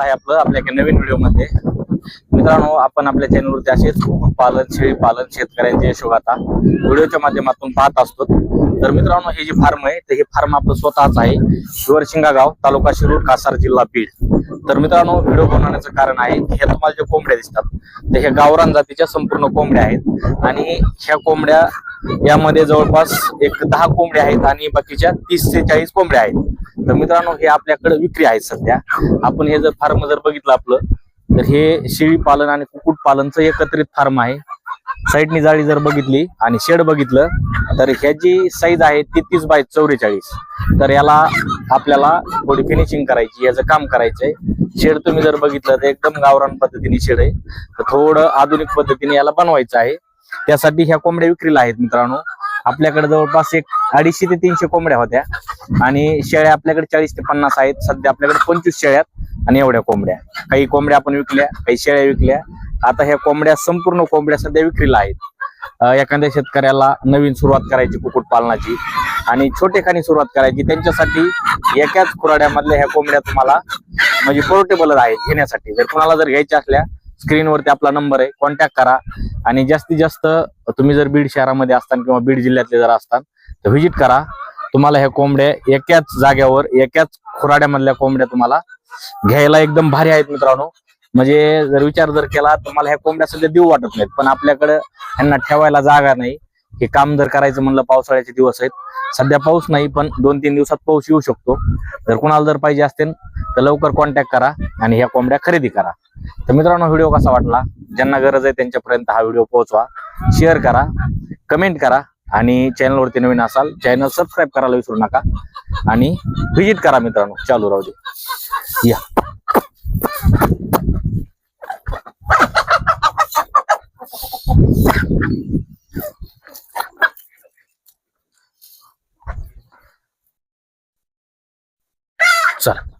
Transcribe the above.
आहे आपलं आपल्या एका नवीन व्हिडिओमध्ये मित्रांनो आपण आपल्या चॅनलवरती असेच पालन शेळी पालन शेतकऱ्यांचे यशोगाथा व्हिडिओच्या माध्यमातून पाहत असतो तर मित्रांनो हे जे फार्म आहे तर हे फार्म आपलं स्वतःच आहे. शिवरशिंगा गाव तालुका शिरूर कासार जिल्हा बीड. तर मित्रांनो व्हिडिओ बनवण्याचं कारण आहे हे तुम्हाला जे कोंबड्या दिसतात तर हे गावरान जातीच्या संपूर्ण कोंबड्या आहेत. आणि ह्या कोंबड्या यामध्ये जवळपास एक दहा कोंबड्या आहेत आणि बाकीच्या तीस ते चाळीस कोंबड्या आहेत. तर मित्रांनो हे आपल्याकडे विक्री आहेत सध्या. आपण हे जर फार्म जर बघितलं आपलं तर हे शेळी पालन आणि कुक्कुट पालनचं एकत्रित फार्म आहे. साईडनी जाळी जर बघितली आणि शेड बघितलं तर ह्याची साईज आहे ती तीस बाय चौवेचाळीस. तर याला आपल्याला थोडी फिनिशिंग करायची याचं काम करायचंय. शेड तुम्ही जर बघितलं तर एकदम गावरान पद्धतीने शेड आहे. तर थोडं आधुनिक पद्धतीने याला बनवायचं आहे. त्यासाठी ह्या कोंबड्या विक्रीला आहेत मित्रांनो. आपल्याकडे जवळपास एक अडीचशे ते तीनशे कोंबड्या होत्या. आणि शेळ्या आपल्याकडे चाळीस ते पन्नास आहेत. सध्या आपल्याकडे पंचवीस शेळ्यात आणि एवढ्या कोंबड्या. काही कोंबड्या आपण विकल्या काही शेळ्या विकल्या. आता ह्या कोंबड्या संपूर्ण कोंबड्या सध्या विक्रीला आहेत. एखाद्या शेतकऱ्याला नवीन सुरुवात करायची कुक्कुट पालनाची आणि छोटेखानी सुरुवात करायची त्यांच्यासाठी एकाच खुराड्यामधल्या ह्या कोंबड्या तुम्हाला म्हणजे पोर्टेबल आहेत घेण्यासाठी. जर कोणाला जर घ्यायच्या असल्या स्क्रीनवरती आपला नंबर आहे कॉन्टॅक्ट करा. आणि जास्तीत जास्त तुम्ही जर बीड शहरामध्ये असताना किंवा बीड जिल्ह्यातले जर असताल तर व्हिजिट करा. तुम्हाला ह्या कोंबड्या एकाच जाग्यावर एकाच खुराड्यामधल्या कोंबड्या तुम्हाला घ्यायला एकदम भारी आहेत मित्रांनो. म्हणजे जर विचार जर केला तर ह्या कोंबड्या सध्या देऊ वाटत नाहीत पण आपल्याकडं ह्यांना ठेवायला जागा नाही. हे काम जर करायचं म्हणलं पावसाळ्याचे दिवस आहेत. सध्या पाऊस नाही पण दोन तीन दिवसात पाऊस येऊ शकतो. जर कुणाला जर पाहिजे असतील तर लवकर कॉन्टॅक्ट करा आणि ह्या कोंबड्या खरेदी करा. तर मित्रांनो व्हिडिओ कसा वाटला? ज्यांना गरज आहे त्यांच्यापर्यंत हा व्हिडिओ पोहोचवा. शेअर करा कमेंट करा आणि चॅनलवरती नवीन असाल चॅनल सबस्क्राईब करायला विसरू नका. आणि व्हिजिट करा मित्रांनो. चालू राहू दे. या. Sara.